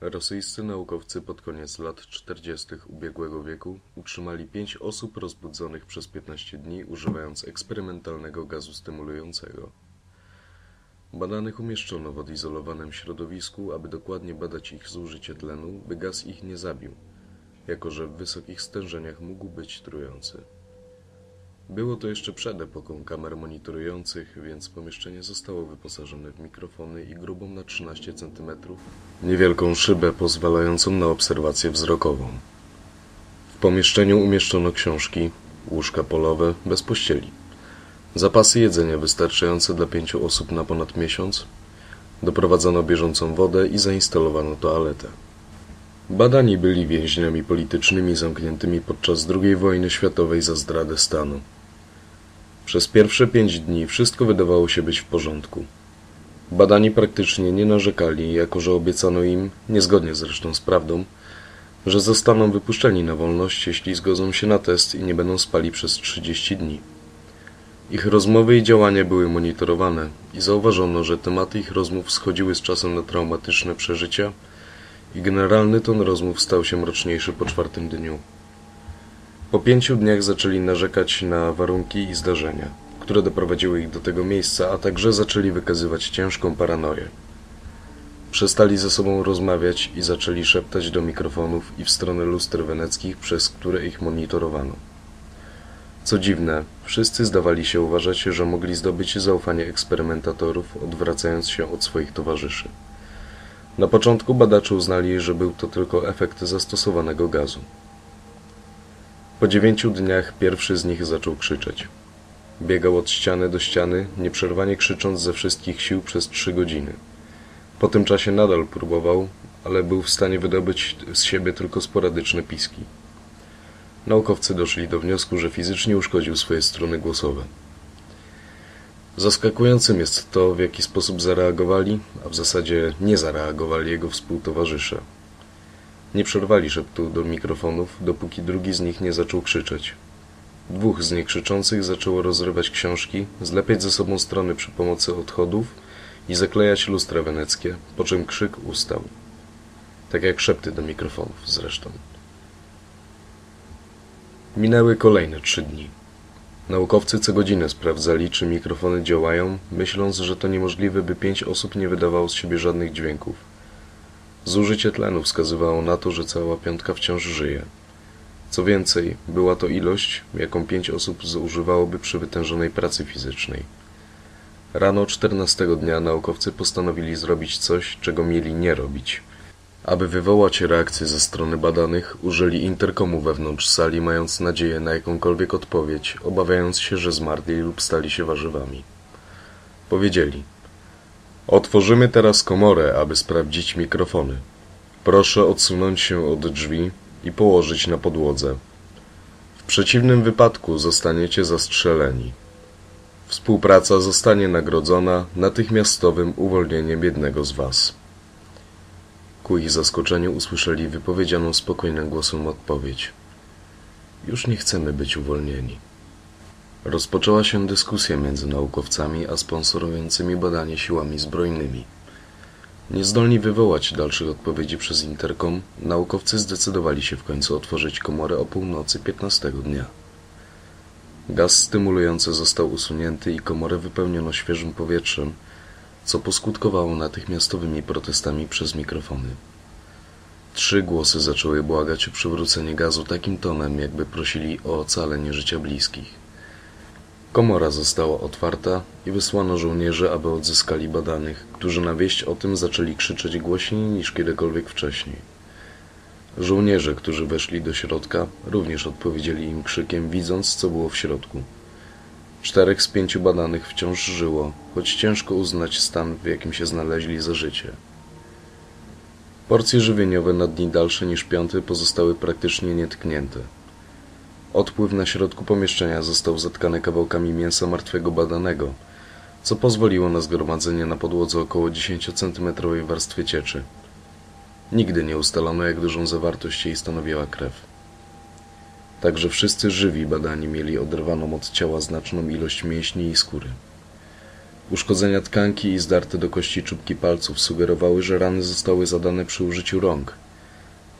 Rosyjscy naukowcy pod koniec lat 40. ubiegłego wieku utrzymali pięć osób rozbudzonych przez 15 dni używając eksperymentalnego gazu stymulującego. Badanych umieszczono w odizolowanym środowisku, aby dokładnie badać ich zużycie tlenu, by gaz ich nie zabił, jako że w wysokich stężeniach mógł być trujący. Było to jeszcze przed epoką kamer monitorujących, więc pomieszczenie zostało wyposażone w mikrofony i grubą na 13 cm, niewielką szybę pozwalającą na obserwację wzrokową. W pomieszczeniu umieszczono książki, łóżka polowe bez pościeli, zapasy jedzenia wystarczające dla pięciu osób na ponad miesiąc, doprowadzono bieżącą wodę i zainstalowano toaletę. Badani byli więźniami politycznymi zamkniętymi podczas II wojny światowej za zdradę stanu. Przez pierwsze pięć dni wszystko wydawało się być w porządku. Badani praktycznie nie narzekali, jako że obiecano im, niezgodnie zresztą z prawdą, że zostaną wypuszczeni na wolność, jeśli zgodzą się na test i nie będą spali przez 30 dni. Ich rozmowy i działania były monitorowane i zauważono, że tematy ich rozmów schodziły z czasem na traumatyczne przeżycia i generalny ton rozmów stał się mroczniejszy po czwartym dniu. Po pięciu dniach zaczęli narzekać na warunki i zdarzenia, które doprowadziły ich do tego miejsca, a także zaczęli wykazywać ciężką paranoję. Przestali ze sobą rozmawiać i zaczęli szeptać do mikrofonów i w stronę luster weneckich, przez które ich monitorowano. Co dziwne, wszyscy zdawali się uważać, że mogli zdobyć zaufanie eksperymentatorów, odwracając się od swoich towarzyszy. Na początku badacze uznali, że był to tylko efekt zastosowanego gazu. Po dziewięciu dniach pierwszy z nich zaczął krzyczeć. Biegał od ściany do ściany, nieprzerwanie krzycząc ze wszystkich sił przez trzy godziny. Po tym czasie nadal próbował, ale był w stanie wydobyć z siebie tylko sporadyczne piski. Naukowcy doszli do wniosku, że fizycznie uszkodził swoje struny głosowe. Zaskakującym jest to, w jaki sposób zareagowali, a w zasadzie nie zareagowali jego współtowarzysze. Nie przerwali szeptu do mikrofonów, dopóki drugi z nich nie zaczął krzyczeć. Dwóch z niekrzyczących zaczęło rozrywać książki, zlepiać ze sobą strony przy pomocy odchodów i zaklejać lustra weneckie, po czym krzyk ustał. Tak jak szepty do mikrofonów zresztą. Minęły kolejne trzy dni. Naukowcy co godzinę sprawdzali, czy mikrofony działają, myśląc, że to niemożliwe, by pięć osób nie wydawało z siebie żadnych dźwięków. Zużycie tlenu wskazywało na to, że cała piątka wciąż żyje. Co więcej, była to ilość, jaką pięć osób zużywałoby przy wytężonej pracy fizycznej. Rano czternastego dnia naukowcy postanowili zrobić coś, czego mieli nie robić. Aby wywołać reakcję ze strony badanych, użyli interkomu wewnątrz sali, mając nadzieję na jakąkolwiek odpowiedź, obawiając się, że zmarli lub stali się warzywami. Powiedzieli: Otworzymy teraz komorę, aby sprawdzić mikrofony. Proszę odsunąć się od drzwi i położyć na podłodze. W przeciwnym wypadku zostaniecie zastrzeleni. Współpraca zostanie nagrodzona natychmiastowym uwolnieniem jednego z was. Ku ich zaskoczeniu usłyszeli wypowiedzianą spokojnym głosem odpowiedź. Już nie chcemy być uwolnieni. Rozpoczęła się dyskusja między naukowcami a sponsorującymi badanie siłami zbrojnymi. Niezdolni wywołać dalszych odpowiedzi przez interkom, naukowcy zdecydowali się w końcu otworzyć komorę o północy 15 dnia. Gaz stymulujący został usunięty i komorę wypełniono świeżym powietrzem, co poskutkowało natychmiastowymi protestami przez mikrofony. Trzy głosy zaczęły błagać o przywrócenie gazu takim tonem, jakby prosili o ocalenie życia bliskich. Komora została otwarta i wysłano żołnierzy, aby odzyskali badanych, którzy na wieść o tym zaczęli krzyczeć głośniej niż kiedykolwiek wcześniej. Żołnierze, którzy weszli do środka, również odpowiedzieli im krzykiem, widząc, co było w środku. Czterech z pięciu badanych wciąż żyło, choć ciężko uznać stan, w jakim się znaleźli za życie. Porcje żywieniowe na dni dalsze niż piąty pozostały praktycznie nietknięte. Odpływ na środku pomieszczenia został zatkany kawałkami mięsa martwego badanego, co pozwoliło na zgromadzenie na podłodze około 10-centymetrowej warstwy cieczy. Nigdy nie ustalono, jak dużą zawartość jej stanowiła krew. Także wszyscy żywi badani mieli oderwaną od ciała znaczną ilość mięśni i skóry. Uszkodzenia tkanki i zdarte do kości czubki palców sugerowały, że rany zostały zadane przy użyciu rąk,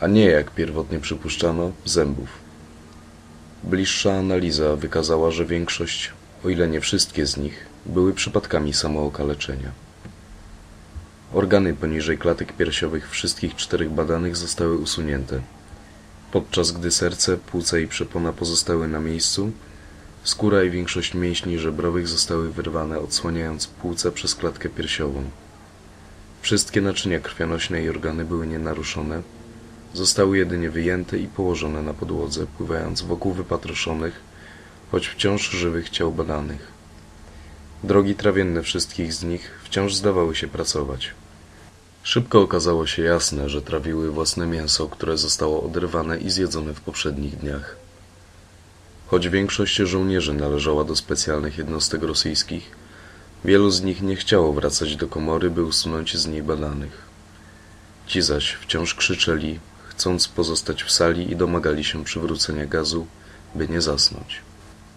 a nie, jak pierwotnie przypuszczano, zębów. Bliższa analiza wykazała, że większość, o ile nie wszystkie z nich, były przypadkami samookaleczenia. Organy poniżej klatek piersiowych wszystkich czterech badanych zostały usunięte. Podczas gdy serce, płuca i przepona pozostały na miejscu, skóra i większość mięśni żebrowych zostały wyrwane, odsłaniając płuce przez klatkę piersiową. Wszystkie naczynia krwionośne i organy były nienaruszone, zostały jedynie wyjęte i położone na podłodze, pływając wokół wypatroszonych, choć wciąż żywych ciał badanych. Drogi trawienne wszystkich z nich wciąż zdawały się pracować. Szybko okazało się jasne, że trawiły własne mięso, które zostało oderwane i zjedzone w poprzednich dniach. Choć większość żołnierzy należała do specjalnych jednostek rosyjskich, wielu z nich nie chciało wracać do komory, by usunąć z niej badanych. Ci zaś wciąż krzyczeli, chcąc pozostać w sali i domagali się przywrócenia gazu, by nie zasnąć.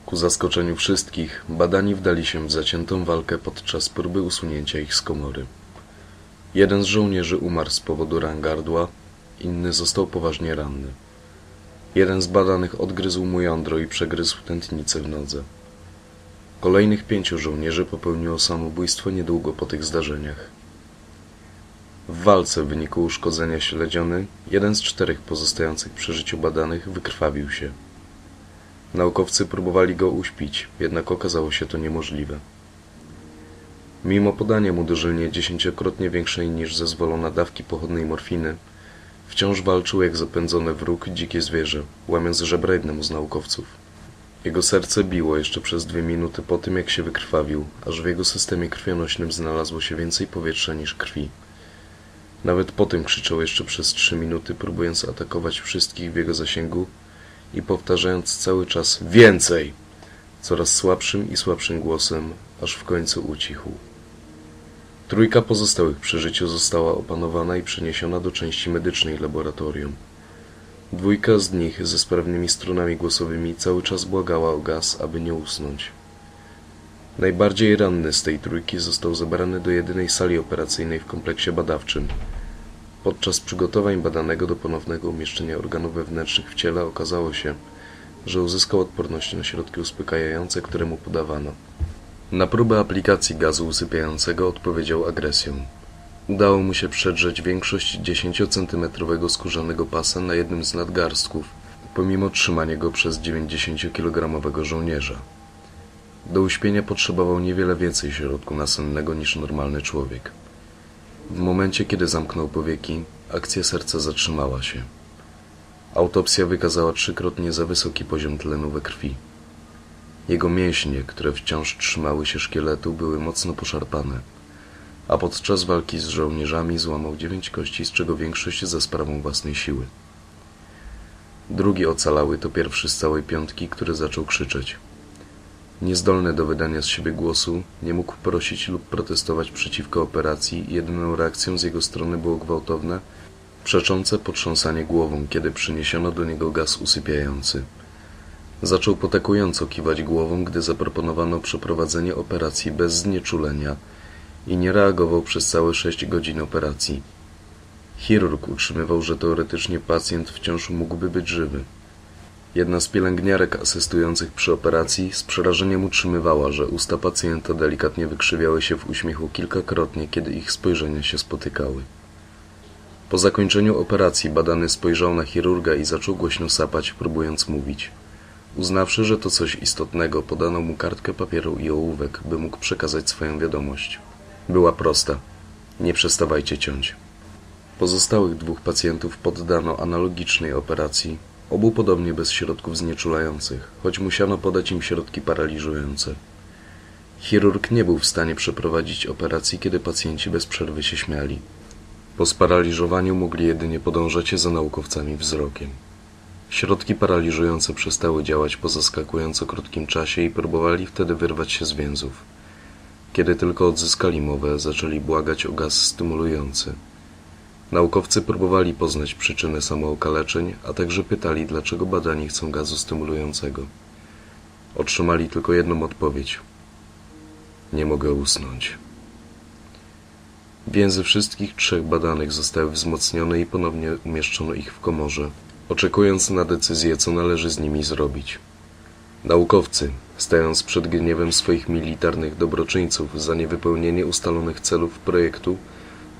Ku zaskoczeniu wszystkich, badani wdali się w zaciętą walkę podczas próby usunięcia ich z komory. Jeden z żołnierzy umarł z powodu ran gardła, inny został poważnie ranny. Jeden z badanych odgryzł mu jądro i przegryzł tętnicę w nodze. Kolejnych pięciu żołnierzy popełniło samobójstwo niedługo po tych zdarzeniach. W walce w wyniku uszkodzenia śledziony, jeden z czterech pozostających przy życiu badanych wykrwawił się. Naukowcy próbowali go uśpić, jednak okazało się to niemożliwe. Mimo podania mu dożylnie dziesięciokrotnie większej niż zezwolona dawki pochodnej morfiny, wciąż walczył jak zapędzone wróg dzikie zwierzę, łamiąc żebra jednemu z naukowców. Jego serce biło jeszcze przez dwie minuty po tym, jak się wykrwawił, aż w jego systemie krwionośnym znalazło się więcej powietrza niż krwi. Nawet potem krzyczał jeszcze przez trzy minuty, próbując atakować wszystkich w jego zasięgu i powtarzając cały czas więcej, coraz słabszym i słabszym głosem, aż w końcu ucichł. Trójka pozostałych przy życiu została opanowana i przeniesiona do części medycznej laboratorium. Dwójka z nich ze sprawnymi strunami głosowymi cały czas błagała o gaz, aby nie usnąć. Najbardziej ranny z tej trójki został zabrany do jedynej sali operacyjnej w kompleksie badawczym. Podczas przygotowań badanego do ponownego umieszczenia organów wewnętrznych w ciele okazało się, że uzyskał odporność na środki uspokajające, które mu podawano. Na próbę aplikacji gazu usypiającego odpowiedział agresją. Udało mu się przedrzeć większość 10-centymetrowego skórzanego pasa na jednym z nadgarstków, pomimo trzymania go przez 90-kilogramowego żołnierza. Do uśpienia potrzebował niewiele więcej środku nasennego niż normalny człowiek. W momencie, kiedy zamknął powieki, akcja serca zatrzymała się. Autopsja wykazała trzykrotnie za wysoki poziom tlenu we krwi. Jego mięśnie, które wciąż trzymały się szkieletu, były mocno poszarpane, a podczas walki z żołnierzami złamał dziewięć kości, z czego większość za sprawą własnej siły. Drugi ocalały to pierwszy z całej piątki, który zaczął krzyczeć. Niezdolny do wydania z siebie głosu, nie mógł prosić lub protestować przeciwko operacji jedyną reakcją z jego strony było gwałtowne, przeczące potrząsanie głową, kiedy przyniesiono do niego gaz usypiający. Zaczął potakująco kiwać głową, gdy zaproponowano przeprowadzenie operacji bez znieczulenia i nie reagował przez całe sześć godzin operacji. Chirurg utrzymywał, że teoretycznie pacjent wciąż mógłby być żywy. Jedna z pielęgniarek asystujących przy operacji z przerażeniem utrzymywała, że usta pacjenta delikatnie wykrzywiały się w uśmiechu kilkakrotnie, kiedy ich spojrzenia się spotykały. Po zakończeniu operacji badany spojrzał na chirurga i zaczął głośno sapać, próbując mówić. Uznawszy, że to coś istotnego, podano mu kartkę papieru i ołówek, by mógł przekazać swoją wiadomość. Była prosta. Nie przestawajcie ciąć. Pozostałych dwóch pacjentów poddano analogicznej operacji, obu podobnie bez środków znieczulających, choć musiano podać im środki paraliżujące. Chirurg nie był w stanie przeprowadzić operacji, kiedy pacjenci bez przerwy się śmiali. Po sparaliżowaniu mogli jedynie podążać za naukowcami wzrokiem. Środki paraliżujące przestały działać po zaskakująco krótkim czasie i próbowali wtedy wyrwać się z więzów. Kiedy tylko odzyskali mowę, zaczęli błagać o gaz stymulujący. Naukowcy próbowali poznać przyczynę samookaleczeń, a także pytali, dlaczego badani chcą gazu stymulującego. Otrzymali tylko jedną odpowiedź. Nie mogę usnąć. Więzy wszystkich trzech badanych zostały wzmocnione i ponownie umieszczono ich w komorze, oczekując na decyzję, co należy z nimi zrobić. Naukowcy, stając przed gniewem swoich militarnych dobroczyńców za niewypełnienie ustalonych celów projektu,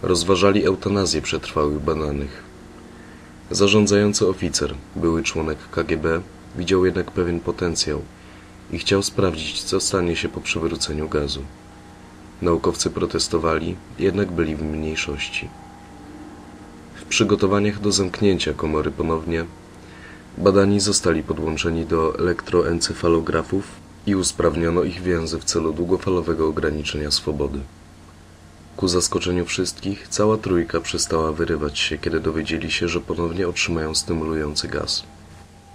rozważali eutanazję przetrwałych badanych. Zarządzający oficer, były członek KGB, widział jednak pewien potencjał i chciał sprawdzić, co stanie się po przywróceniu gazu. Naukowcy protestowali, jednak byli w mniejszości. W przygotowaniach do zamknięcia komory ponownie badani zostali podłączeni do elektroencefalografów i usprawniono ich więzy w celu długofalowego ograniczenia swobody. Ku zaskoczeniu wszystkich, cała trójka przestała wyrywać się, kiedy dowiedzieli się, że ponownie otrzymają stymulujący gaz.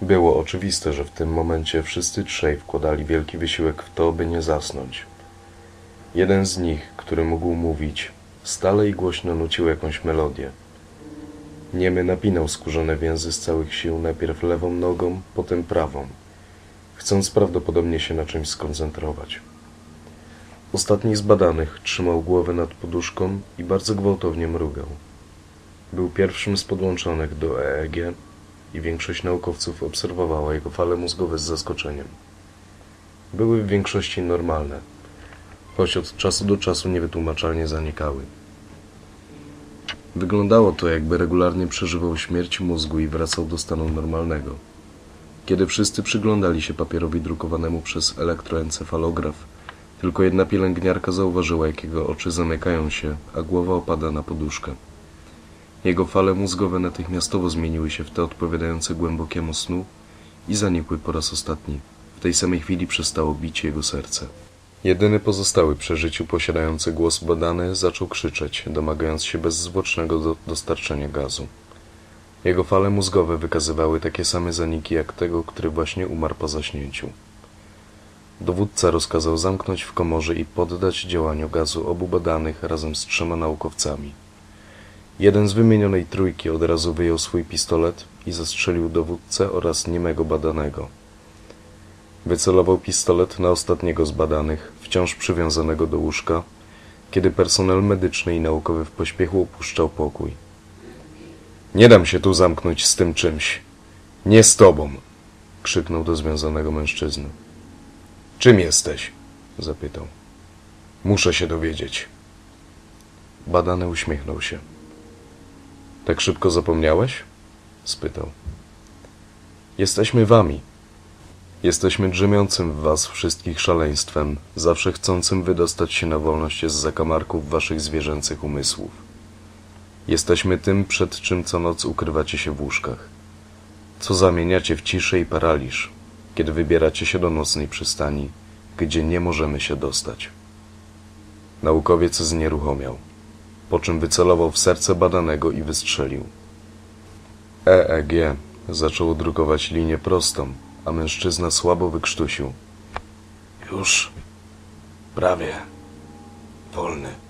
Było oczywiste, że w tym momencie wszyscy trzej wkładali wielki wysiłek w to, by nie zasnąć. Jeden z nich, który mógł mówić, stale i głośno nucił jakąś melodię. Niemy napinał skórzane więzy z całych sił, najpierw lewą nogą, potem prawą, chcąc prawdopodobnie się na czymś skoncentrować. Ostatni z badanych trzymał głowę nad poduszką i bardzo gwałtownie mrugał. Był pierwszym z podłączonych do EEG i większość naukowców obserwowała jego fale mózgowe z zaskoczeniem. Były w większości normalne, choć od czasu do czasu niewytłumaczalnie zanikały. Wyglądało to, jakby regularnie przeżywał śmierć mózgu i wracał do stanu normalnego. Kiedy wszyscy przyglądali się papierowi drukowanemu przez elektroencefalograf, tylko jedna pielęgniarka zauważyła, jak jego oczy zamykają się, a głowa opada na poduszkę. Jego fale mózgowe natychmiastowo zmieniły się w te odpowiadające głębokiemu snu i zanikły po raz ostatni. W tej samej chwili przestało bić jego serce. Jedyny pozostały przy życiu posiadający głos badany zaczął krzyczeć, domagając się bezzwłocznego do dostarczenia gazu. Jego fale mózgowe wykazywały takie same zaniki jak tego, który właśnie umarł po zaśnięciu. Dowódca rozkazał zamknąć w komorze i poddać działaniu gazu obu badanych razem z trzema naukowcami. Jeden z wymienionej trójki od razu wyjął swój pistolet i zastrzelił dowódcę oraz niemego badanego. Wycelował pistolet na ostatniego z badanych, wciąż przywiązanego do łóżka, kiedy personel medyczny i naukowy w pośpiechu opuszczał pokój. Nie dam się tu zamknąć z tym czymś. Nie z tobą! krzyknął do związanego mężczyzny. Czym jesteś? zapytał. Muszę się dowiedzieć. Badany uśmiechnął się. Tak szybko zapomniałeś? spytał. Jesteśmy wami. Jesteśmy drzemiącym w was wszystkich szaleństwem, zawsze chcącym wydostać się na wolność z zakamarków waszych zwierzęcych umysłów. Jesteśmy tym, przed czym co noc ukrywacie się w łóżkach. Co zamieniacie w ciszę i paraliż, kiedy wybieracie się do nocnej przystani, gdzie nie możemy się dostać. Naukowiec znieruchomiał, po czym wycelował w serce badanego i wystrzelił. EEG zaczął drukować linię prostą, a mężczyzna słabo wykrztusił. Już prawie wolny.